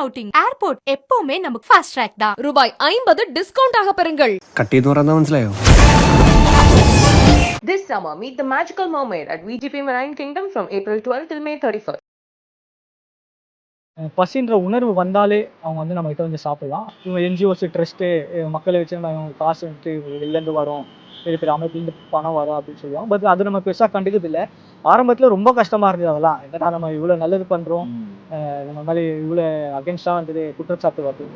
Outing airport எப்பவுமே நமக்கு fast track தான். ரூபாய் ஐம்பது டிஸ்கவுண்ட் ஆக பெறுங்கள். கட்டி എന്ന് പറഞ്ഞാൽ മനസ്സിലായോ This summer, meet the magical mermaid at VGP Marine Kingdom from April 12 till May 31st. பசின்ற உணர்வு வந்தாலே அவங்க வந்து நம்மகிட்ட வந்து சாப்பிடலாம். இவங்க என்ஜிஓஸ் ட்ரஸ்ட்டு மக்களை வச்சு நம்ம காசு வந்துட்டு வெளிலேருந்து வரும். பெரிய பெரிய அமைப்புலேருந்து பணம் வரும் அப்படின்னு சொல்லுவாங்க. பட் அது நம்ம பெருசாக கண்டுக்கிறது இல்லை. ஆரம்பத்தில் ரொம்ப கஷ்டமாக இருந்தது அதெல்லாம். என்னடா நம்ம இவ்வளோ நல்லது பண்ணுறோம் நம்ம மாதிரி இவ்வளோ அகேன்ஸ்டாக வந்தது குற்றச்சாட்டு வருது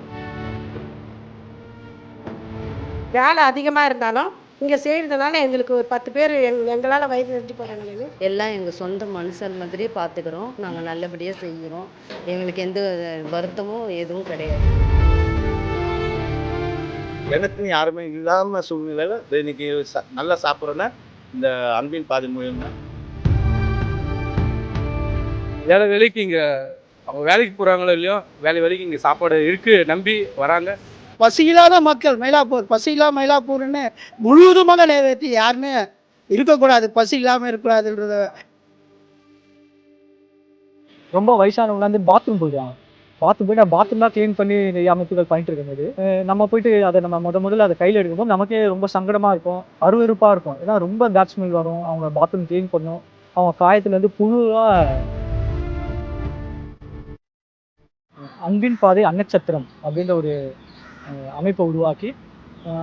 வேலை அதிகமாக இருந்தாலும் இங்கே செய்கிறதுனால எங்களுக்கு ஒரு பத்து பேர் எங் எங்களால் வயிறு நிறுத்தி போகிறாங்களே எல்லாம் எங்கள் சொந்த மனுஷன் மாதிரியே பார்த்துக்கிறோம் நாங்கள் நல்லபடியாக செய்கிறோம் எங்களுக்கு எந்த வருத்தமும் எதுவும் கிடையாது. எனக்கு யாருமே இல்லாம சூழ்நிலையில இன்னைக்கு ச- நல்லா சாப்பிட்றேன்னா இந்த அன்பின் பாதை மூலியமா. வேலை வேலைக்கு இங்கே அவங்க வேலைக்கு போகிறாங்களோ இல்லையோ வேலை வேலைக்கு இங்கே சாப்பாடு இருக்குது நம்பி வராங்க. பசி இல்லாத மக்கள் மயிலாப்பூர் பசி இல்லாம மயிலாப்பூர்னு முழுவதுமாக நிறைவேற்றி யாருமே இருக்கக்கூடாது பசி இல்லாமல் இருக்கக்கூடாதுன்றத. ரொம்ப வயசானவங்க வந்து பாத்ரூம் போயிடுவாங்க. பார்த்து போய் நான் பாத்ரூம்லாம் கிளீன் க்ளீன் பண்ணி நிறைய அமைப்புகள் பண்ணிட்டு இருக்கும்போது நம்ம போயிட்டு அதை நம்ம முத முதல்ல அதை கையில் எடுக்கும்போது நமக்கே ரொம்ப சங்கடமாக இருக்கும் அருவருப்பாக இருக்கும். ஏன்னா ரொம்ப பேட் ஸ்மெல் வரும் அவங்க பாத்ரூம் க்ளீன் பண்ணணும் அவங்க காயத்துலேருந்து புழுவாக அன்பின் பாதை அன்னச்சத்திரம் அப்படின்ற ஒரு அமைப்பை உருவாக்கி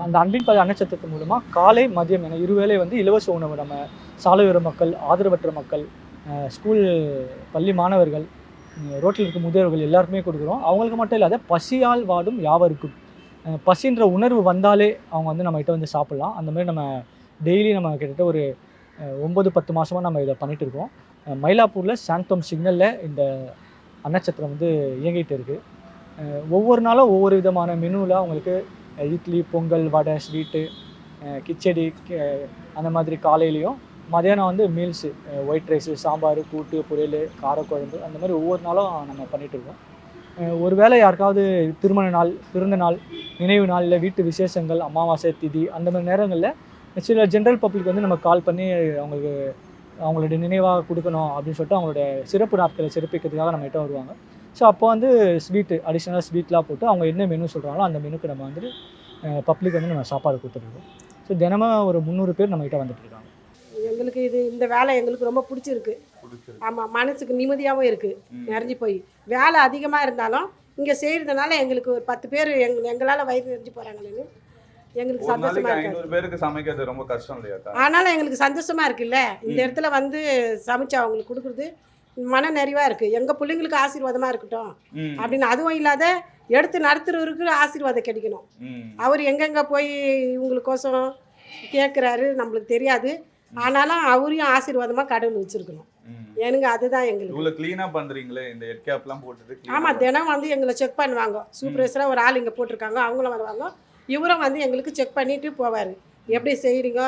அந்த அன்பின் பாதை அன்னச்சத்திரத்தின் மூலமாக காலை மதியம் என இருவேளை வந்து இலவச உணவு நம்ம சாலையோர மக்கள் ஆதரவற்ற மக்கள் ஸ்கூல் பள்ளி மாணவர்கள் ரோட்டில் இருக்க முதியவர்கள் எல்லாருக்குமே கொடுக்குறோம். அவங்களுக்கு மட்டும் இல்லாத பசியால் வாடும் யாவருக்கும். பசின்ற உணர்வு வந்தாலே அவங்க வந்து நம்மகிட்ட வந்து சாப்பிட்லாம். அந்த மாதிரி நம்ம டெய்லி நம்ம கிட்டத்தட்ட ஒரு ஒம்பது ஒன்பது பத்து மாதமாக நம்ம இதை பண்ணிகிட்டு இருக்கோம். மயிலாப்பூரில் சாந்தோம் சிக்னலில் இந்த அன்னச்சத்திரம் வந்து இயங்கிட்டு இருக்குது ஒவ்வொரு நாளும் ஒவ்வொரு விதமான மெனுவில் அவங்களுக்கு இட்லி பொங்கல் வடை ஸ்வீட்டு கிச்சடி அந்த மாதிரி காலையிலையும் மதியானம் வந்து மீல்ஸு ஒயிட் ரைஸு சாம்பார் கூட்டு பொரியல் காரக்குழம்பு அந்த மாதிரி ஒவ்வொரு நாளும் நம்ம பண்ணிகிட்ருக்கோம் இருக்கோம். வேளை யாருக்காவது திருமண நாள் பிறந்த நாள் நினைவு நாள் இல்லை வீட்டு விசேஷங்கள் அமாவாசை திதி அந்த மாதிரி நேரங்களில் சில ஜென்ரல் பப்ளிக் வந்து நம்ம கால் பண்ணி அவங்களுக்கு அவங்களுடைய நினைவாக கொடுக்கணும் அப்படின்னு சொல்லிட்டு அவங்களோட சிறப்பு நாட்களை சிறப்பிக்கிறதுக்காக நம்ம கிட்ட வருவாங்க. ஸோ அப்போ வந்து ஸ்வீட்டு அடிஷ்னலாக ஸ்வீட்லாம் போட்டு அவங்க என்ன மெனு சொல்கிறாங்களோ அந்த மெனுக்கு நம்ம வந்துட்டு பப்ளிக் வந்து நம்ம சாப்பாடு கொடுத்துட்ருக்கோம் ஸோ தினமும் ஒரு முந்நூறு பேர் நம்மகிட்ட வந்துட்டு இருக்காங்க. எங்களுக்கு இது இந்த வேலை எங்களுக்கு ரொம்ப பிடிச்சிருக்கு. ஆமாம் மனசுக்கு நிம்மதியாகவும் இருக்குது நிறைஞ்சு போய். வேலை அதிகமாக இருந்தாலும் இங்கே செய்கிறதுனால எங்களுக்கு ஒரு பத்து பேர் எங் எங்களால் வயிறு நிறைஞ்சு போகிறாங்களேன்னு எங்களுக்கு இருக்காது. ஐநூறு பேருக்கு சமைக்கிறது ரொம்ப கஷ்டம் இல்லையாக்கா ஆனாலும் எங்களுக்கு சந்தோஷமாக இருக்குல்ல. இந்த. இடத்துல வந்து சமைச்சு அவங்களுக்கு கொடுக்குறது மன நிறைவாக இருக்குது எங்கள் பிள்ளைங்களுக்கு ஆசீர்வாதமாக இருக்கட்டும் அப்படின்னு அதுவும் இல்லாத எடுத்து நடத்துறவருக்கு ஆசீர்வாதம் கிடைக்கணும். அவர் எங்கெங்கே போய் இவங்களுக்கோசம் கேட்குறாரு நம்மளுக்கு தெரியாது. ஆனாலும் அவரையும் ஆசீர்வாதமாக கடவுள் வச்சுருக்கணும். ஏனுங்க அதுதான் எங்களுக்கு. இவ்வளவு கிளீனா பண்றீங்களே இந்த ஹெட் கேப்லாம் போட்டுட்டு ஆமாம் தினம் வந்து எங்களை செக் பண்ணுவாங்க. சூப்பர்வைசராக ஒரு ஆள் இங்கே போட்டிருக்காங்க அவங்களும் வருவாங்க. இவரும் வந்து எங்களுக்கு செக் பண்ணிட்டு போவார். எப்படி செய்கிறீங்க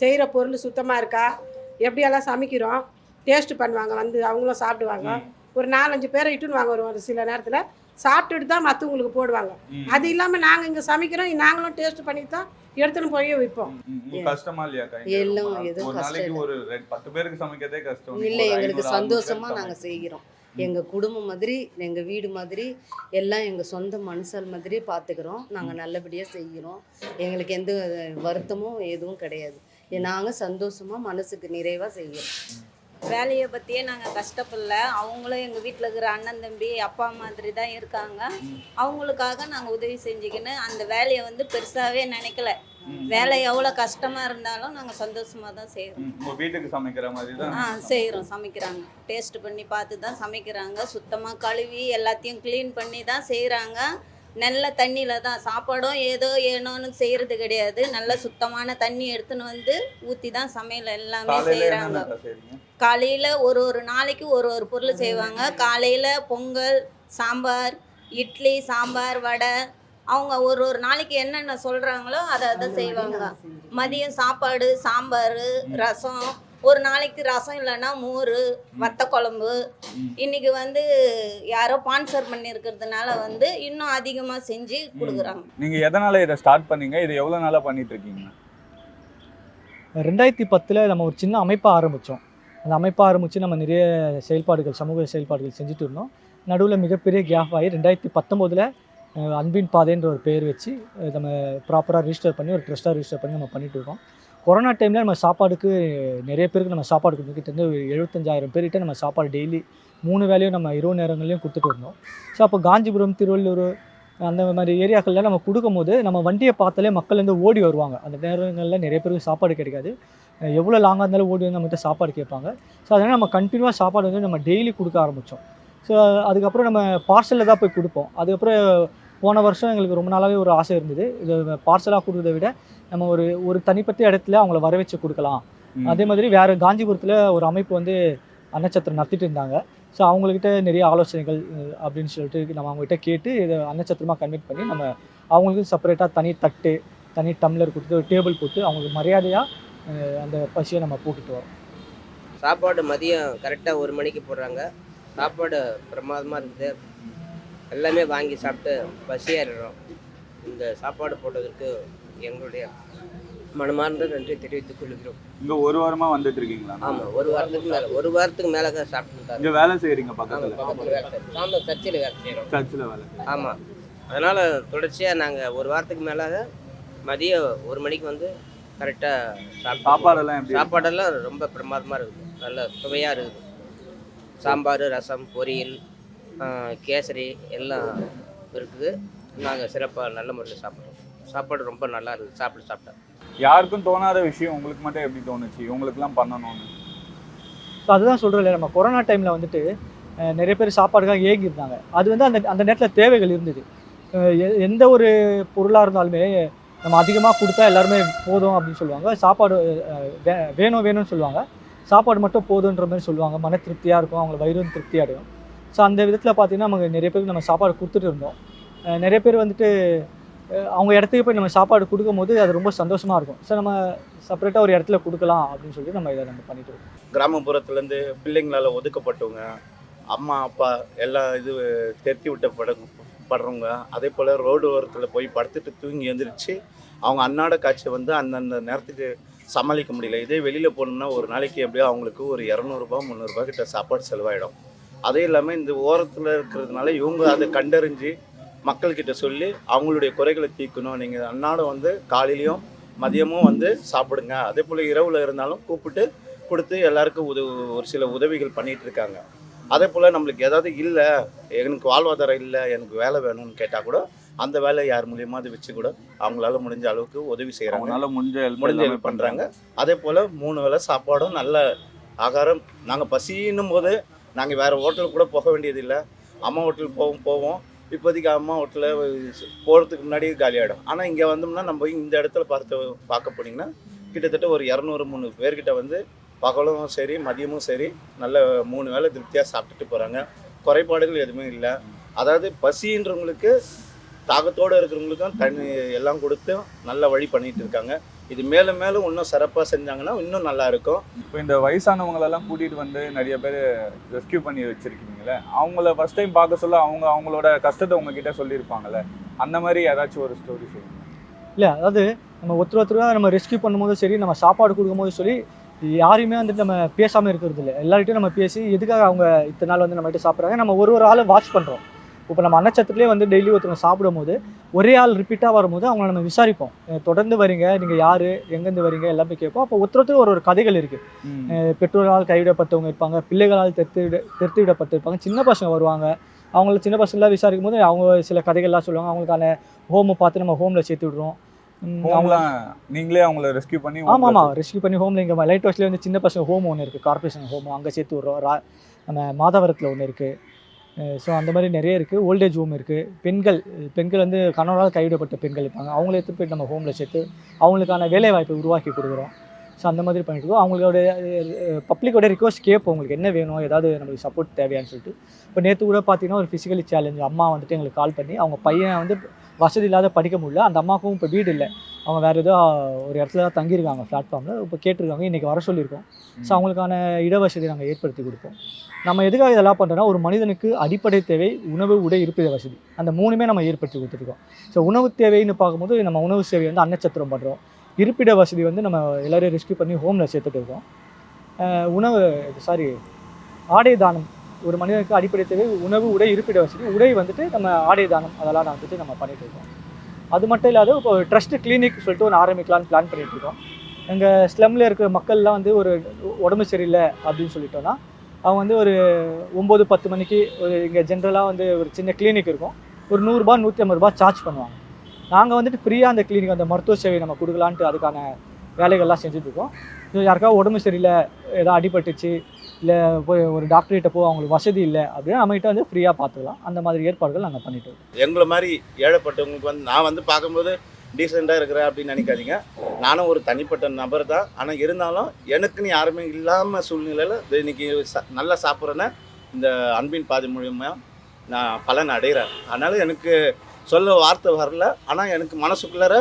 செய்கிற பொருள் சுத்தமாக இருக்கா? எப்படியெல்லாம் சமைக்கிறோம்? டேஸ்ட் பண்ணுவாங்க வந்து அவங்களும் சாப்பிடுவாங்க. ஒரு நாலஞ்சு பேரை இட்டுன்னு வாங்க ஒரு சில நேரத்தில். சாப்பிட்டுட்டு தான் மற்றவங்களுக்கு போடுவாங்க. அது இல்லாமல் நாங்கள் இங்கே சமைக்கிறோம் நாங்களும் டேஸ்ட் பண்ணி தான் எடுத்துன்னு போய் விற்போம் ம், உங்களுக்கு கஷ்டமா இங்க எல்லாம்? எதுவும் கஷ்டம். ஒரு பத்து பேருக்கு சமைக்கிறதே கஷ்டம். இல்லை எங்களுக்கு பேர் நாங்கள் செய்கிறோம். எங்கள் குடும்பம் மாதிரி எங்கள் வீடு மாதிரி எல்லாம் எங்கள் சொந்த மனுஷன் மாதிரியே பார்த்துக்கிறோம் நாங்கள் நல்லபடியாக செய்கிறோம். எங்களுக்கு எந்த வருத்தமும் எதுவும் கிடையாது. நாங்கள் சந்தோஷமாக மனசுக்கு நிறைவாக செய்கிறோம். வேலையை பற்றியே நாங்கள் கஷ்டப்படல. அவங்களும் எங்கள் வீட்டில் இருக்கிற அண்ணன் தம்பி அப்பா மாதிரி தான் இருக்காங்க. அவங்களுக்காக நாங்கள் உதவி செஞ்சுக்கின்னு அந்த வேலையை வந்து பெருசாகவே நினைக்கல. வேலை எவ்வளோ கஷ்டமாக இருந்தாலும் நாங்கள் சந்தோஷமாக தான் செய்கிறோம் ம், உங்க வீட்டுக்கு சமைக்கிற மாதிரி தான் ஆ செய்கிறோம் சமைக்கிறாங்க. டேஸ்ட் பண்ணி பார்த்து தான் சமைக்கிறாங்க. சுத்தமாக கழுவி எல்லாத்தையும் க்ளீன் பண்ணி தான் செய்கிறாங்க நல்ல தண்ணியில் தான் சாப்பாடும் ஏதோ ஏனோன்னு செய்கிறது கிடையாது. நல்ல சுத்தமான தண்ணி எடுத்துன்னு வந்து ஊற்றி தான் சமையல் எல்லாமே செய்கிறாங்க காலையில் ஒரு ஒரு நாளைக்கு ஒரு ஒரு பொருள் செய்வாங்க. காலையில் பொங்கல் சாம்பார் இட்லி சாம்பார் வடை. அவங்க ஒரு ஒரு நாளைக்கு என்னென்ன சொல்கிறாங்களோ அதை அதை செய்வாங்க. மதியம் சாப்பாடு சாம்பார் ரசம். ஒரு நாளைக்கு ரசம் இல்லைன்னா மோர் வத்த குழம்பு. இன்னைக்கு வந்து யாரோ ஸ்பான்சர் பண்ணியிருக்கிறதுனால வந்து இன்னும் அதிகமாக செஞ்சு கொடுக்குறாங்க. நீங்க எதனால இதை ஸ்டார்ட் பண்ணீங்க? இது எவ்வளவு நாளா பண்ணிட்டு இருக்கீங்க? ரெண்டாயிரத்தி பத்தில் நம்ம ஒரு சின்ன அமைப்பாக ஆரம்பித்தோம் அந்த அமைப்பை ஆரம்பித்து நம்ம நிறைய செயல்பாடுகள் சமூக செயல்பாடுகள் செஞ்சுட்டு இருந்தோம். நடுவில் மிகப்பெரிய கேப் ஆகி ரெண்டாயிரத்தி பத்தொம்போதில் அன்பின் பாதைன்ற ஒரு பேர் வச்சு நம்ம ப்ராப்பராக ரிஜிஸ்டர் பண்ணி ஒரு ட்ரெஸ்ட்டாக ரிஜிஸ்டர் பண்ணி நம்ம பண்ணிட்டு இருக்கோம். கொரோனா டைமில் நம்ம சாப்பாடுக்கு நிறைய பேருக்கு நம்ம சாப்பாடு கொடுத்துக்கிட்டு கிட்ட இருந்து ஒரு எழுபத்தஞ்சாயிரம் பேர்கிட்ட நம்ம சாப்பாடு டெய்லி மூணு வேலையும் நம்ம இரவு நேரங்களையும் கொடுத்துட்டு இருந்தோம். ஸோ அப்போ காஞ்சிபுரம் திருவள்ளூர் அந்த மாதிரி ஏரியாக்களில் நம்ம கொடுக்கும்போது நம்ம வண்டியை பார்த்தாலே மக்கள் வந்து ஓடி வருவாங்க. அந்த நேரங்களில் நிறைய பேருக்கு சாப்பாடு கிடைக்காது. எவ்வளோ லாங்காக இருந்தாலும் ஓடி வந்து நம்மகிட்ட சாப்பாடு கேட்பாங்க. ஸோ அதனால் நம்ம கண்டினியூவாக சாப்பாடு வந்து நம்ம டெய்லி கொடுக்க ஆரம்பித்தோம் ஸோ அதுக்கப்புறம் நம்ம பார்சலில் தான் போய் கொடுப்போம். அதுக்கப்புறம் போன வருஷம் எங்களுக்கு ரொம்ப நாளாகவே ஒரு ஆசை இருந்தது. இது பார்சலாக கொடுக்கறத விட நம்ம ஒரு ஒரு தனிப்பட்ட இடத்துல அவங்கள வர வச்சு கொடுக்கலாம் அதே மாதிரி வேறு காஞ்சிபுரத்தில் ஒரு அமைப்பு வந்து அன்னச்சத்திரம் நடத்திட்டு இருந்தாங்க. ஸோ அவங்கக்கிட்ட நிறைய ஆலோசனைகள் அப்படின்னு சொல்லிட்டு நம்ம அவங்ககிட்ட கேட்டு இதை அன்னச்சத்திரமாக கன்வெர்ட் பண்ணி நம்ம அவங்களுக்கு செப்பரேட்டாக தனி தட்டு தனி டம்ளர் கொடுத்து ஒரு டேபிள் போட்டு அவங்களுக்கு மரியாதையாக அந்த பசியை நம்ம போட்டுட்டு வரோம். சாப்பாடு மதியம் கரெக்டாக ஒரு மணிக்கு போடுறாங்க. சாப்பாடு பிரமாதமாக இருக்குது. எல்லாமே வாங்கி சாப்பிட்டு பசியாறிடுறோம் இந்த சாப்பாடு போட்டதற்கு எங்களுடைய மனமார்ந்த நன்றி தெரிவித்துக் கொள்கிறோம். இங்க ஒரு வாரமா வந்துட்டு இருக்கீங்களா? ஆமாம் ஒரு வாரத்துக்கு மேலே ஒரு வாரத்துக்கு மேலே தான் சாப்பிட்டு இங்க வேலை செய்யறீங்க பக்கத்துல? சாம்பல் சர்ச்சில் வேலை செய்கிறோம் சர்ச்சில் வேலை. ஆமாம் அதனால் தொடர்ச்சியாக நாங்கள் ஒரு வாரத்துக்கு மேலே மதியம் ஒரு மணிக்கு வந்து கரெக்டாக சாப்பாடெல்லாம் எப்படி? சாப்பாடெல்லாம் ரொம்ப பிரமாதமாக இருக்குது. நல்ல சுவையாக இருக்குது. சாம்பார் ரசம் பொரியல் கேசரி எல்லாம் இருக்குது. நாங்கள் சிறப்பாக நல்ல முறையில் சாப்பிட்றோம். சாப்பாடு ரொம்ப நல்லா இருக்குது. சாப்பிட்டு சாப்பிட்டா. யாருக்கும் தோணாத விஷயம் உங்களுக்கு மட்டும் எப்படி தோணுச்சு? உங்களுக்குலாம் பண்ணணும்னு. ஸோ அதுதான் சொல்கிறேன் நம்ம கொரோனா டைமில் வந்துட்டு நிறைய பேர் சாப்பாடுக்காக ஏங்கியிருந்தாங்க. அது வந்து அந்த அந்த நேரத்தில் தேவைகள் இருந்தது. எந்த ஒரு பொருளாக இருந்தாலுமே நம்ம அதிகமாக கொடுத்தா எல்லாருமே போதும் அப்படின்னு சொல்லுவாங்க. சாப்பாடு வே- வேணும் வேணும்னு சொல்லுவாங்க. சாப்பாடு மட்டும் போதுன்ற மாதிரி சொல்லுவாங்க. மன திருப்தியாக இருக்கும் அவங்க வயிறும் திருப்தி அடையும். ஸோ அந்த விதத்தில் பார்த்திங்கன்னா நமக்கு நிறைய பேருக்கு நம்ம சாப்பாடு கொடுத்துட்டு இருந்தோம். நிறைய பேர் வந்துட்டு அவங்க இடத்துக்கு போய் நம்ம சாப்பாடு கொடுக்கும்போது அது ரொம்ப சந்தோஷமாக இருக்கும். ஸோ நம்ம செப்பரேட்டாக ஒரு இடத்துல கொடுக்கலாம் அப்படின்னு சொல்லிட்டு நம்ம இதை நம்ம பண்ணிட்டு இருக்கோம். கிராமப்புறத்துலேருந்து பிள்ளைங்களால் ஒதுக்கப்பட்டவங்க அம்மா அப்பா எல்லாம் இது தெருத்தி விட்ட பட படுறவங்க அதே போல் ரோடு ஓரத்தில் போய் படுத்துட்டு தூங்கி எழுந்திரிச்சு அவங்க அன்னாட காட்சியை வந்து அந்தந்த நேரத்துக்கு சமாளிக்க முடியல. இதே வெளியில் போகணும்னா ஒரு நாளைக்கு எப்படியோ அவங்களுக்கு ஒரு இரநூறுபா முந்நூறுபா கிட்ட சாப்பாடு செலவாயிடும். அதே இல்லாமல் இந்த ஓரத்தில் இருக்கிறதுனால இவங்க அதை கண்டறிஞ்சு மக்கள்கிட்ட சொல்லி அவங்களுடைய குறைகளை தீர்க்கணும். நீங்கள் அன்னாடம் வந்து காலையிலையும் மதியமும் வந்து சாப்பிடுங்க. அதே போல் இரவில் இருந்தாலும் கூப்பிட்டு கொடுத்து எல்லாருக்கும் உதவு ஒரு சில உதவிகள் பண்ணிகிட்டு இருக்காங்க. அதே போல் நம்மளுக்கு ஏதாவது இல்லை எனக்கு வாழ்வாதாரம் இல்லை எனக்கு வேலை வேணும்னு கேட்டால் கூட அந்த வேலை யார் மூலியமாவது வச்சு கூட அவங்களால முடிஞ்ச அளவுக்கு உதவி செய்கிறாங்க முடிஞ்ச ஹெல்ப் முடிஞ்ச help பண்ணுறாங்க அதே போல் மூணு வேளை சாப்பாடும் நல்ல ஆகாரம். நாங்கள் பசின்னும் போது நாங்கள் வேறு ஹோட்டலுக்கு கூட போக வேண்டியதில்லை அம்மா ஹோட்டல் போவோம் போவோம். இப்போதைக்கு அம்மா ஹோட்டலில் போகிறதுக்கு முன்னாடி காலியாகிடும் ஆனால் இங்கே வந்தோம்னா நம்ம இந்த இடத்துல பார்த்து பார்க்க போனீங்கன்னா கிட்டத்தட்ட ஒரு இரநூறு மூணு பேர்கிட்ட வந்து பகலும் சரி மதியமும் சரி நல்ல மூணு வேளை திருப்தியாக சாப்பிட்டுட்டு போகிறாங்க குறைபாடுகள் எதுவுமே இல்லை. அதாவது பசின்றவங்களுக்கு தாகத்தோடு இருக்கிறவங்களுக்கும் தண்ணி எல்லாம் கொடுத்து நல்ல வழி பண்ணிட்டு இருக்காங்க. இது மேலும் மேலும் இன்னும் சிறப்பாக செஞ்சாங்கன்னா இன்னும் நல்லா இருக்கும். இப்போ இந்த வயசானவங்களெல்லாம் கூட்டிட்டு வந்து நிறைய பேர் ரெஸ்கியூ பண்ணி வச்சிருக்கீங்களே அவங்கள ஃபர்ஸ்ட் டைம் பார்க்க சொல்ல அவங்க அவங்களோட கஷ்டத்தை உங்ககிட்ட சொல்லியிருப்பாங்கல்ல? அந்த மாதிரி ஏதாச்சும் ஒரு ஸ்டோரி சொல்லுங்க. இல்லை அதாவது நம்ம ஒருத்தர் ஒருத்தராக நம்ம ரெஸ்கியூ பண்ணும்போதும் சரி நம்ம சாப்பாடு கொடுக்கும்போதும் சரி யாரையுமே வந்துட்டு நம்ம பேசாமல் இருக்கிறது இல்லை. எல்லார்கிட்டையும் நம்ம பேசி எதுக்காக அவங்க இத்தனை நாள் வந்து நம்மகிட்ட சாப்பிட்றாங்க? நம்ம ஒரு ஒரு ஆளை வாட்ச் பண்ணுறோம் இப்போ நம்ம அன்னச்சத்திரத்துலேயே வந்து டெய்லி ஒருத்தவங்க சாப்பிடும்போது ஒரே ஆள் ரிப்பீட்டாக வரும்போது அவங்கள நம்ம விசாரிப்போம். தொடர்ந்து வரீங்க? நீங்கள் யார்? எங்கேருந்து வரீங்க? எல்லாமே கேட்போம். அப்போ ஒருத்தர் ஒருத்தர் ஒரு ஒரு கதைகள் இருக்குது பெற்றோரால் கைவிடப்பட்டவங்க இருப்பாங்க பிள்ளைகளால் தெத்து விட தெத்து விடப்பட்டிருப்பாங்க சின்ன பசங்க வருவாங்க. அவங்கள சின்ன பசங்களாம் விசாரிக்கும் போது அவங்க சில கதைகள்லாம் சொல்லுவாங்க. அவங்களுக்கான ஹோமை பார்த்து நம்ம ஹோமில் சேர்த்து விடுறோம். ஹோம்லாம் நீங்களே அவங்கள ரெஸ்கியூ பண்ணி ஆமாம் ஆமாம் ரெஸ்கியூ பண்ணி ஹோமில் இங்கே லைட் ஹவுஸ்லேயே வந்து சின்ன பசங்க ஹோம் ஒன்று இருக்குது கார்பரேஷன் ஹோம் அங்கே சேர்த்து விட்றோம். ரா நம்ம மாதாவரத்தில் ஒன்று இருக்குது ஸோ அந்த மாதிரி நிறைய இருக்குது ஓல்டேஜ் ஹோம் இருக்குது பெண்கள் பெண்கள் வந்து கணவரால் கைவிடப்பட்ட பெண்கள் இருப்பாங்க. அவங்கள எடுத்து போய் நம்ம ஹோமில் சேர்த்து அவங்களுக்கான வேலை வாய்ப்பை உருவாக்கி கொடுக்குறோம். ஸோ அந்த மாதிரி பண்ணிட்டு இருக்கோம். அவங்களோட பப்ளிக்கோட ரிக்வஸ்ட் கேட்போம். உங்களுக்கு என்ன வேணும் ஏதாவது நம்மளுக்கு சப்போர்ட் தேவையான்னு சொல்லிட்டு. இப்போ நேற்று கூட பார்த்தீங்கன்னா ஒரு ஃபிசிக்கலி சேலஞ்ச் அம்மா வந்துட்டு எங்களுக்கு கால் பண்ணி அவங்க பையன் வந்து வசதி இல்லாத படிக்க முடியல. அந்த அம்மாவுக்கும் இப்போ வீடு இல்லை. அவங்க வேறு ஏதோ ஒரு இடத்துல தான் தங்கியிருக்காங்க பிளாட்ஃபார்மில் இப்போ கேட்டிருக்காங்க இன்றைக்கி வர சொல்லியிருக்கோம். ஸோ அவங்களுக்கான இடவசதி நாங்கள் ஏற்படுத்தி கொடுப்போம். நம்ம எதுக்காக இதெல்லாம் பண்ணுறோன்னா ஒரு மனிதனுக்கு அடிப்படை தேவை உணவு உடை இருப்பிட வசதி. அந்த மூணுமே நம்ம ஏற்படுத்தி கொடுத்துருக்கோம். ஸோ உணவு தேவைன்னு பார்க்கும்போது நம்ம உணவு சேவை வந்து அன்னச்சத்திரம் பண்ணுறோம் இருப்பிட வசதி வந்து நம்ம எல்லோரையும் ரெஸ்க்யூ பண்ணி ஹோமில் சேர்த்துட்டு இருக்கோம். உணவு சாரி ஆடை தானம் ஒரு மனிதனுக்கு அடிப்படை தேவை உணவு உடை இருப்பிட வசதி. உடை வந்துட்டு நம்ம ஆடை தானம் அதெல்லாம் நான் வந்துட்டு நம்ம பண்ணிட்டு இருக்கோம். அது மட்டும் இல்லாத இப்போ ட்ரஸ்ட் கிளினிக் சொல்லிட்டு ஒன்று ஆரம்பிக்கலான்னு பிளான் பண்ணிட்டு இருக்கோம். எங்கள் ஸ்லம்மில் இருக்கிற மக்கள்லாம் வந்து ஒரு உடம்பு சரியில்லை அப்படின்னு சொல்லிட்டோன்னா அவங்க வந்து ஒரு ஒம்பது பத்து மணிக்கு ஒரு இங்கே ஜென்ரலாக வந்து ஒரு சின்ன கிளினிக் இருக்கும். ஒரு நூறுரூபா நூற்றி ஐம்பது ரூபா சார்ஜ் பண்ணுவாங்க. நாங்கள் வந்துட்டு ஃப்ரீயாக அந்த கிளினிக் அந்த மருத்துவ சேவை நம்ம கொடுக்கலான்ட்டு அதுக்கான வேலைகள்லாம் செஞ்சுட்ருக்கோம் இருக்கோம். யாருக்காவது உடம்பு சரியில்லை ஏதோ அடிபட்டுச்சு இல்லை போய் ஒரு டாக்டர்கிட்ட போ அவங்களுக்கு வசதி இல்லை அப்படின்னா நம்மகிட்ட வந்து ஃப்ரீயாக பார்த்துக்கலாம் அந்த மாதிரி ஏற்பாடுகள் நாங்கள் பண்ணிட்டு இருக்கோம். எங்களை மாதிரி ஏழைப்பட்டவங்களுக்கு வந்து நான் வந்து பார்க்கும்போது டீசெண்டாக இருக்கிறேன் அப்படின்னு நினைக்காதீங்க. நானும் ஒரு தனிப்பட்ட நபர் தான். ஆனால் இருந்தாலும் எனக்குன்னு யாருமே இல்லாமல் சூழ்நிலையில் இன்னைக்கு ச நல்லா சாப்பிட்றேன்னா இந்த அன்பின் பாதை மூலியமாக நான் பலன் அடைகிறேன். அதனால் எனக்கு சொல்ல வார்த்தை வரல. ஆனால் எனக்கு மனசுக்குள்ளார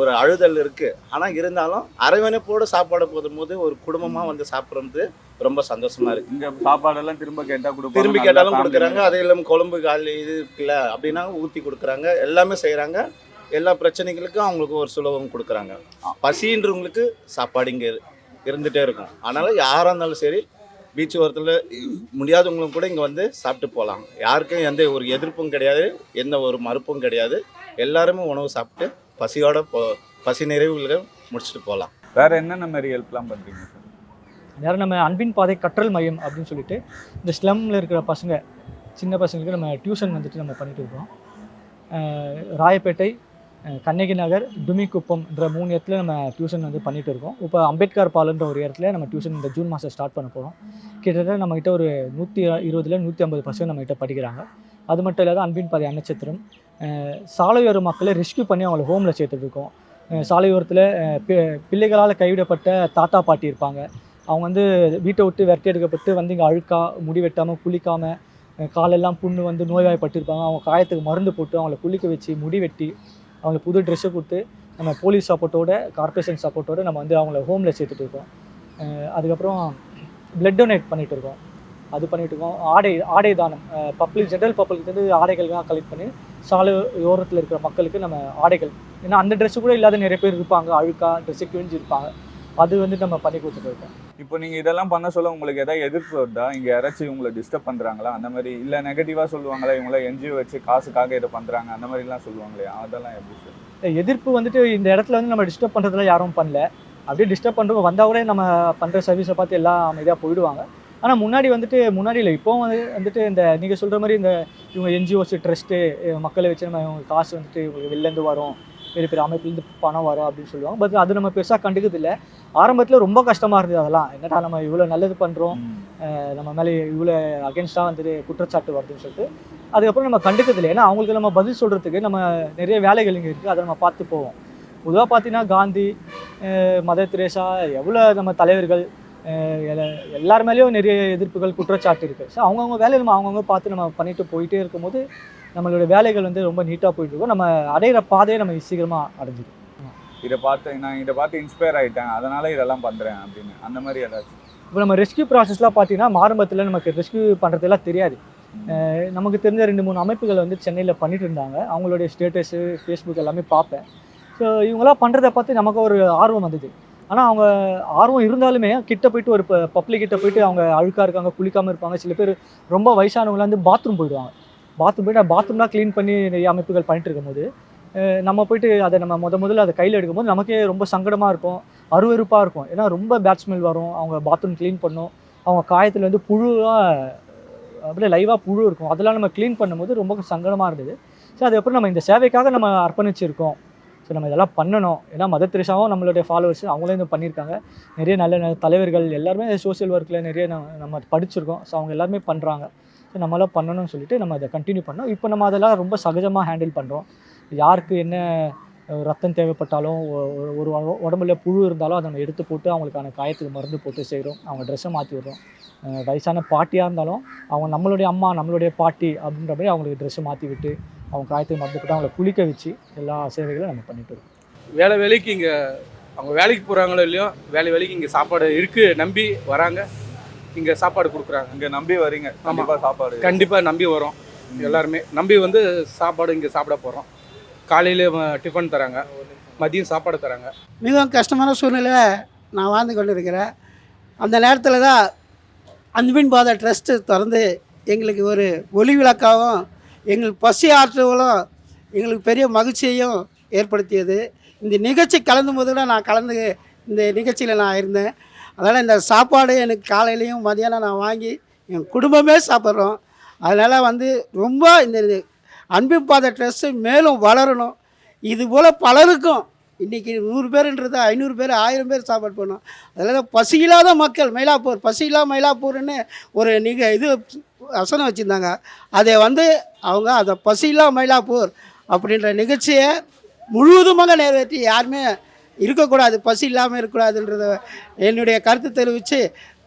ஒரு அழுதல் இருக்குது ஆனால் இருந்தாலும் அரவணைப்போடு சாப்பாடு போதும்போது ஒரு குடும்பமாக வந்து சாப்பிட்றது ரொம்ப சந்தோஷமாக இருக்குது இங்க சாப்பாடெல்லாம் திரும்ப கேட்டா கொடுப்பாங்க. திரும்பி கேட்டாலும் கொடுக்குறாங்க. அதே இல்லாமல் குழம்பு கால் இது இருக்குல்ல அப்படின்னா ஊற்றி கொடுக்குறாங்க. எல்லாமே செய்கிறாங்க எல்லா பிரச்சனைகளுக்கும் அவங்களுக்கு ஒரு சுலபம் கொடுக்குறாங்க. பசின்றவங்களுக்கு சாப்பாடு இங்கே இருந்துகிட்டே இருக்கும். அதனால் யாராக இருந்தாலும் சரி பீச் ஓரத்தில் முடியாதவங்களும் கூட இங்கே வந்து சாப்பிட்டு போகலாம் யாருக்கும் எந்த ஒரு எதிர்ப்பும் கிடையாது. எந்த ஒரு மறுப்பும் கிடையாது. எல்லாருமே உணவு சாப்பிட்டு பசியோட போ பசி நிறைவுகளை முடிச்சுட்டு போகலாம். வேற என்னென்ன மாதிரி ஹெல்ப்லாம் பண்றீங்க சார் நேரம் நம்ம அன்பின் பாதை கற்றல் மையம் அப்படின்னு சொல்லிட்டு இந்த ஸ்லம்மில் இருக்கிற பசங்க சின்ன பசங்களுக்கு நம்ம டியூஷன் வந்துட்டு நம்ம பண்ணிட்டு இருக்கோம். ராயப்பேட்டை கண்ணகி நகர் டுமிக்குப்பம்ன்ற மூணு இடத்துல நம்ம டியூஷன் வந்து பண்ணிட்டு இருக்கோம். இப்போ அம்பேத்கர் பாலன்ற ஒரு இடத்துல நம்ம டியூஷன் இந்த ஜூன் மாதம் ஸ்டார்ட் பண்ண போகிறோம் கிட்டத்தட்ட நம்மகிட்ட ஒரு நூற்றி இருபதுல நூற்றி ஐம்பது பசங்க நம்மகிட்ட படிக்கிறாங்க. அது மட்டும் இல்லாத அன்பின் பாதை அன்னச்சத்திரம் சாலையோர மக்களை ரெஸ்கியூ பண்ணி அவங்கள ஹோமில் சேர்த்துட்ருக்கோம் சாலையோரத்தில் பி- பிள்ளைகளால் கைவிடப்பட்ட தாத்தா பாட்டி இருப்பாங்க. அவங்க வந்து வீட்டை விட்டு விரட்டி எடுக்கப்பட்டு வந்து இங்கே அழுக்கா முடி வெட்டாமல் குளிக்காமல் காலெல்லாம் புண்ணு வந்து நோய்வாய்ப்பட்டிருப்பாங்க. அவங்க காயத்துக்கு மருந்து போட்டு அவங்கள குளிக்க வச்சு முடி வெட்டி அவங்களுக்கு புது ட்ரெஸ்ஸை கொடுத்து நம்ம போலீஸ் சப்போர்ட்டோட கார்ப்பரேஷன் சப்போர்ட்டோடு நம்ம வந்து அவங்கள ஹோமில் சேர்த்துட்டு இருக்கோம். அதுக்கப்புறம் பிளட் டொனேட் பண்ணிட்டு இருக்கோம். அது பண்ணிட்டு இருக்கோம். ஆடை ஆடை தானம் பப்ளிக் ஜென்ரல் பப்ளிக் வந்து ஆடைகள்லாம் கலெக்ட் பண்ணி சாலை ஓரத்தில் இருக்கிற மக்களுக்கு நம்ம ஆடைகள் ஏன்னா அந்த ட்ரெஸ்ஸு கூட இல்லாத நிறைய பேர் இருப்பாங்க அழுக்கா ட்ரெஸ்ஸு கிழிஞ்சு இருப்பாங்க. அது வந்து நம்ம பண்ணி கொடுத்துட்டு இருக்கோம். இப்போ நீங்க இதெல்லாம் பண்ண சொல்ல உங்களுக்கு ஏதாவது எதிர்ப்பு வருதா? இங்க யாராச்சும் உங்களை டிஸ்டர்ப் பண்றாங்களா? அந்த மாதிரி இல்ல நெகட்டிவா சொல்லுவாங்களா? இவங்கள என்ஜிஓ வச்சு காசுக்காக இதை பண்றாங்க? அந்த மாதிரிலாம் சொல்லுவாங்களே அதெல்லாம் எப்படி சார் எதிர்ப்பு வந்துட்டு இந்த இடத்துல வந்து நம்ம டிஸ்டர்ப் பண்ணுறதுல யாரும் பண்ணல. அப்படியே டிஸ்டர்ப் பண்ணுறவங்க வந்தால் கூட நம்ம பண்ணுற சர்வீஸை பார்த்து எல்லாம் அமைதியாக போயிடுவாங்க. ஆனால் முன்னாடி வந்துட்டு முன்னாடி இல்லை இப்போ வந்து வந்துட்டு இந்த நீங்கள் சொல்கிற மாதிரி இந்த இவங்க என்ஜிஓஸ் ட்ரஸ்ட்டு மக்களை வச்சு நம்ம இவங்க காசு வந்துட்டு இவங்களுக்கு வெளிலேருந்து வரும். பெரிய பெரிய அமைப்புலேருந்து பணம் வரும் அப்படின்னு சொல்லுவாங்க. பட் அது நம்ம பெருசாக கண்டுக்கிறது இல்லை. ஆரம்பத்தில் ரொம்ப கஷ்டமாக இருந்தது அதெல்லாம். என்னடா நம்ம இவ்வளோ நல்லது பண்ணுறோம் நம்ம மேலே இவ்வளோ அகேன்ஸ்டாக வந்துட்டு குற்றச்சாட்டு வருதுன்னு சொல்லிட்டு அதுக்கப்புறம் நம்ம கண்டுக்கிறது இல்லை. ஏன்னா அவங்களுக்கு நம்ம பதில் சொல்கிறதுக்கு நம்ம நிறைய வேலைகள் இங்கே இருக்குது அதை நம்ம பார்த்து போவோம். பொதுவாக பார்த்தீங்கன்னா காந்தி மதர் தெரேசா எவ்வளோ நம்ம தலைவர்கள் எல்லார் மேலேயும் நிறைய எதிர்ப்புகள் குற்றச்சாட்டு இருக்குது ஸோ அவங்கவுங்க வேலையை நம்ம அவங்கவுங்க பார்த்து நம்ம பண்ணிட்டு போயிட்டே இருக்கும்போது நம்மளோட வேலைகள் வந்து ரொம்ப நீட்டாக போயிட்டு இருக்கும். நம்ம அடையிற பாதையை நம்ம சீக்கிரமாக அடைஞ்சிடும் இதை பார்த்து நான் இதை பார்த்து இன்ஸ்பயர் ஆயிட்டேன். அதனால இதெல்லாம் பண்றேன் அப்படின்னு. அந்த மாதிரி ஏதாச்சும். இப்போ நம்ம ரெஸ்க்யூ ப்ராசஸ்லாம் பார்த்தீங்கன்னா ஆரம்பத்தில் நமக்கு ரெஸ்க்யூ பண்ணுறதெல்லாம் தெரியாது. நமக்கு தெரிஞ்ச ரெண்டு மூணு அமைப்புகள் வந்து சென்னையில் பண்ணிட்டு இருந்தாங்க. அவங்களுடைய ஸ்டேட்டஸு ஃபேஸ்புக் எல்லாமே பார்ப்பேன். ஸோ இவங்களாம் பண்ணுறத பார்த்து நமக்கு ஒரு ஆர்வம் வந்தது. ஆனால் அவங்க ஆர்வம் இருந்தாலுமே கிட்ட போயிட்டு ஒரு பப்ளிக் கிட்ட போயிட்டு அவங்க அழுக்காக இருக்காங்க குளிக்காமல் இருப்பாங்க. சில பேர் ரொம்ப வயசானவங்களாம் வந்து பாத்ரூம் போயிடுவாங்க. பாத்ரூம் போயிட்டு பாத்ரூம்லாம் க்ளீன் பண்ணி நிறைய அமைப்புகள் பண்ணிட்டு இருக்கும்போது நம்ம போயிட்டு அதை நம்ம முத முதல்ல அதை கையில் எடுக்கும்போது நமக்கே ரொம்ப சங்கடமாக இருக்கும் அருவருப்பாக இருக்கும். ஏன்னா ரொம்ப பேட் ஸ்மெல் வரும் அவங்க பாத்ரூம் க்ளீன் பண்ணும். அவங்க காயத்தில் வந்து புழுவாக அப்படியே லைவாக புழு இருக்கும். அதெல்லாம் நம்ம க்ளீன் பண்ணும்போது ரொம்ப சங்கடமாக இருந்தது. ஸோ அதுக்கப்புறம் நம்ம இந்த சேவைக்காக நம்ம அர்ப்பணிச்சிருக்கோம். ஸோ நம்ம இதெல்லாம் பண்ணணும். ஏன்னா மத திரிசாவும் நம்மளுடைய ஃபாலோவர்ஸ் அவங்களே இது பண்ணியிருக்காங்க. நிறைய நல்ல நல்ல தலைவர்கள் எல்லாருமே சோஷியல் ஒர்க்கில் நிறைய நம்ம நம்ம படிச்சிருக்கோம். ஸோ அவங்க எல்லாருமே பண்ணுறாங்க ஸோ நம்மளாம் பண்ணணும்னு சொல்லிட்டு நம்ம அதை கண்டினியூ பண்ணோம். இப்போ நம்ம அதெல்லாம் ரொம்ப சகஜமாக ஹேண்டில் பண்ணுறோம் யாருக்கு என்ன ரத்தம் தேவைப்பட்டாலும் ஒரு உடம்புல புழு இருந்தாலும் அதை நம்ம எடுத்து போட்டு அவங்களுக்கான காயத்துக்கு மருந்து போட்டு செய்கிறோம் அவங்க ட்ரெஸ்ஸை மாற்றி விடுறோம் வயசான பாட்டியாக இருந்தாலும் அவங்க நம்மளுடைய அம்மா நம்மளுடைய பாட்டி அப்படின்ற மாதிரி அவங்களுக்கு ட்ரெஸ்ஸை மாற்றி விட்டு அவங்க காயத்துக்கு மருந்து போட்டு அவங்கள குளிக்க வச்சு எல்லா சேவைகளும் நம்ம பண்ணிட்டு இருக்கோம். வேலை வேலைக்கு இங்கே அவங்க வேலைக்கு போகிறாங்களோ இல்லையோ வேலை வேலைக்கு இங்கே சாப்பாடு இருக்குது நம்பி வராங்க. இங்கே சாப்பாடு கொடுக்குறாங்க. இங்க நம்பி வரீங்க. கண்டிப்பா சாப்பாடு. கண்டிப்பாக நம்பி வரோம். எல்லாருமே நம்பி வந்து சாப்பாடு இங்கே சாப்பிட போகிறோம் காலையில் டிஃபன் தராங்க. மதியம் சாப்பாடு தராங்க. மிகவும் கஷ்டமான சூழ்நிலையில் நான் வாழ்ந்து கொண்டு இருக்கிறேன் அந்த நேரத்தில் தான் அன்பின் பாத ட்ரஸ்ட்டு திறந்து எங்களுக்கு ஒரு ஒளி விளக்காகவும் எங்களுக்கு பசி ஆற்றுவலும் எங்களுக்கு பெரிய மகிழ்ச்சியையும் ஏற்படுத்தியது. இந்த நிகழ்ச்சி கலந்து போது கூட நான் கலந்து இந்த நிகழ்ச்சியில் நான் இருந்தேன். அதனால் இந்த சாப்பாடு எனக்கு காலையிலையும் மதியானம் நான் வாங்கி என் குடும்பமே சாப்பிட்றோம். அதனால் வந்து ரொம்ப இந்த இது அன்பின் பாதை ட்ரெஸ்ஸு மேலும் வளரணும். இது போல் பலருக்கும் இன்றைக்கி நூறு பேருன்றது ஐநூறு பேர் ஆயிரம் பேர் சாப்பாடு பண்ணோம் அதில் பசி இல்லாத மக்கள் மயிலாப்பூர் பசி இல்லாத மயிலாப்பூர்னு ஒரு நிக இது வசனம் வச்சுருந்தாங்க. அதை வந்து அவங்க அதை பசி இல்லா மயிலாப்பூர் அப்படின்ற நிகழ்ச்சியை முழுவதுமாக நிறைவேற்றி யாருமே இருக்கக்கூடாது பசி இல்லாமல் இருக்கக்கூடாதுன்றத என்னுடைய கருத்து தெரிவித்து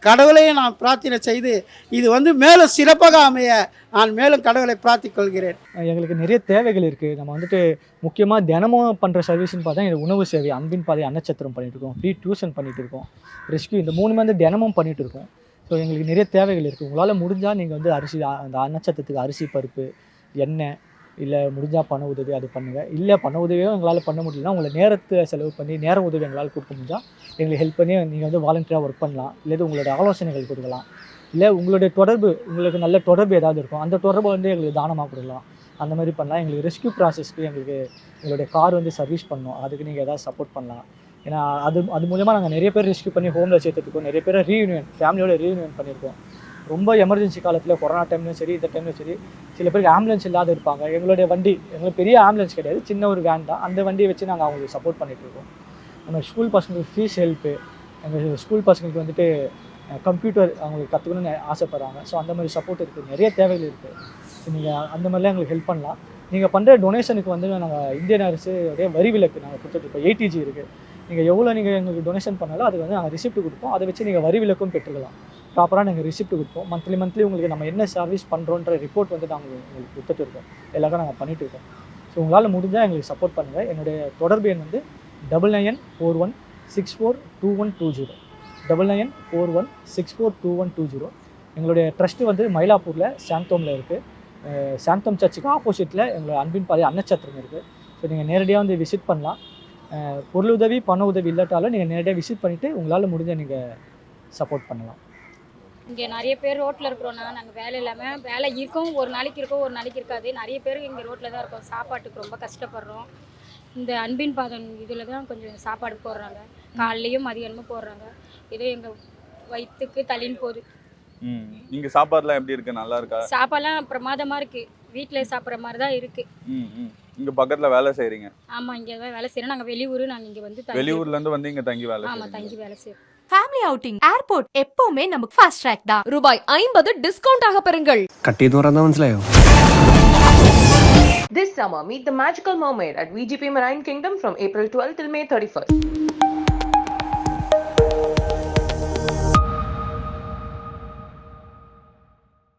கடவுளையும் நான் பிரார்த்தனை செய்து இது வந்து மேலும் சிறப்பாக அமைய நான் மேலும் கடவுளை பிரார்த்திக்கொள்கிறேன். எங்களுக்கு நிறைய தேவைகள் இருக்குது நம்ம வந்துட்டு முக்கியமாக தினமும் பண்ணுற சர்வீஸ்னு பார்த்தா இது உணவு சேவை அன்பின் பாதை அன்னச்சத்திரம் பண்ணிட்டு இருக்கோம். ஃப்ரீ டியூஷன் பண்ணிட்டு இருக்கோம். ரெஸ்க்யூ இந்த மூணுமே வந்து தினமும் பண்ணிட்டு இருக்கோம். ஸோ எங்களுக்கு நிறைய தேவைகள் இருக்குது உங்களால் முடிஞ்சால் நீங்கள் வந்து அரிசி அந்த அன்னச்சத்திரத்துக்கு அரிசி பருப்பு எண்ணெய் இல்லை முடிஞ்சால் பண உதவி அது பண்ணுங்கள் இல்லை பண உதவியோ எங்களால் பண்ண முடியலன்னா உங்களை நேரத்தை செலவு பண்ணி நேர உதவி எங்களால் கொடுக்க முடிஞ்சால் எங்களுக்கு ஹெல்ப் பண்ணி நீங்கள் வந்து வாலண்டியராக ஒர்க் பண்ணலாம். இல்லை உங்களோட ஆலோசனைகள் கொடுக்கலாம். இல்லை உங்களுடைய தொடர்பு உங்களுக்கு நல்ல தொடர்பு ஏதாவது இருக்கும். அந்த தொடர்பை வந்து எங்களுக்கு தானமாக கொடுக்கலாம். அந்த மாதிரி பண்ணலாம். எங்களுக்கு ரெஸ்க்யூ ப்ராசஸ்க்கு எங்களுக்கு எங்களுடைய கார் வந்து சர்வீஸ் பண்ணணும். அதுக்கு நீங்கள் ஏதாவது சப்போர்ட் பண்ணலாம். ஏன்னா அது அது மூலமாக நாங்கள் நிறைய பேர் ரெஸ்கியூ பண்ணி ஹோமில் சேர்த்துருக்கோம் நிறைய பேர் ரீயூனியன் ஃபேமிலியோட ரீயூனியன் பண்ணியிருக்கோம். ரொம்ப எமர்ஜென்சி காலத்தில் கொரோனா டைம்லையும் சரி இந்த டைம்லையும் சரி சில பேருக்கு ஆம்புலன்ஸ் இல்லாத இருப்பாங்க. எங்களுடைய வண்டி எங்களுக்கு பெரிய ஆம்புலன்ஸ் கிடையாது. சின்ன ஒரு வேன் தான். அந்த வண்டியை வச்சு நாங்கள் அவங்களுக்கு சப்போர்ட் பண்ணிட்டு இருக்கோம். நம்ம ஸ்கூல் பசங்களுக்கு ஃபீஸ் ஹெல்ப்பு எங்கள் ஸ்கூல் பசங்களுக்கு வந்துட்டு கம்ப்யூட்டர் அவங்களுக்கு கற்றுக்கணும்னு ஆசைப்பட்றாங்க. ஸோ அந்த மாதிரி சப்போர்ட் இருக்குது நிறைய தேவைகள் இருக்குது ஸோ நீங்கள் அந்த மாதிரிலாம் எங்களுக்கு ஹெல்ப் பண்ணலாம். நீங்கள் பண்ணுற டொனேஷனுக்கு வந்து நாங்கள் இந்தியன் அரசு உடைய வரி விலக்கு நாங்கள் கொடுத்துட்ருக்கோம் ஏடிஜி இருக்குது நீங்கள் எவ்வளோ நீங்கள் எங்களுக்கு டொனேஷன் பண்ணாலும் அதுக்கு வந்து நாங்கள் ரிசிப்ட் கொடுப்போம். அதை வச்சு நீங்கள் வரி விலக்கும் பெற்றுக்கலாம். ப்ராப்பராக நாங்கள் ரிசிப்ட் கொடுப்போம். மந்த்லி மந்த்லி உங்களுக்கு நம்ம என்ன சர்வீஸ் பண்ணுறோன்ற ரிப்போர்ட் வந்து நாங்கள் உங்களுக்கு கொடுத்துட்டு இருக்கோம். எல்லாருக்கும் நாங்கள் பண்ணிட்டு இருக்கோம். ஸோ உங்களால் முடிஞ்சால் எங்களுக்கு சப்போர்ட் பண்ணுங்கள் என்னுடைய தொடர்பு எண் வந்து double nine four one six four two one two zero double nine four one six four two one two zero எங்களுடைய ட்ரஸ்ட்டு வந்து மயிலாப்பூரில் சாந்தோமில் இருக்குது சாந்தோம் சர்ச்சுக்கு ஆப்போசிட்டில் எங்களோட அன்பின் பாதை அன்னச்சத்திரம் இருக்குது ஸோ நீங்கள் நேரடியாக வந்து விசிட் பண்ணலாம். பொருளுதவி பொருள் உதவி பண உதவி இல்லாட்டாலும் நீங்கள் நேரடியாக விசிட் பண்ணிவிட்டு உங்களால் முடிஞ்ச நீங்கள் சப்போர்ட் பண்ணலாம். இங்கே நிறைய பேர் ரோட்டில் இருக்கிறோன்னா நாங்கள் வேலை இல்லாமல் வேலை இருக்கும் ஒரு நாளைக்கு இருக்கும் ஒரு நாளைக்கு இருக்காது. நிறைய பேர் இங்கே ரோட்டில் தான் இருக்கோம். சாப்பாட்டுக்கு ரொம்ப கஷ்டப்படுறோம். இந்த அன்பின் பாதம் இதில் தான் கொஞ்சம் சாப்பாடு போடுறாங்க. காலையிலையும் மதியானமும் போடுறாங்க. ஏதோ எங்கள் வயிற்றுக்கு தள்ளின்னு போகுது. ம். இங்கே சாப்பாடுலாம் எப்படி இருக்கு? நல்லா இருக்கா? சாப்பாடுலாம் பிரமாதமாக இருக்குது வீட்டில் சாப்பிட்ற மாதிரி தான் இருக்குது ம் ம். இங்கே பக்கத்தில் வேலை செய்கிறீங்க ஆமாம் இங்கே தான் வேலை செய்கிறோம் நாங்கள் வெளியூர் நாங்கள் இங்கே வந்து வெளியூர்லேருந்து வந்து இங்கே தங்கி வேலை ஆமாம் தங்கி வேலை செய்கிறோம் ஃபேமிலி அவுட்டிங் ஏர்போர்ட் எப்பவுமே நமக்கு ஃபாஸ்ட் ட்ராக் தான் ரூபாய் ஐம்பது டிஸ்கவுண்ட் ஆக பெறுங்கள் കട്ട് തുറന്നാ മനസ്സിലായോ This summer, meet the magical mermaid at VGP Marine Kingdom from April 12 till May 31st.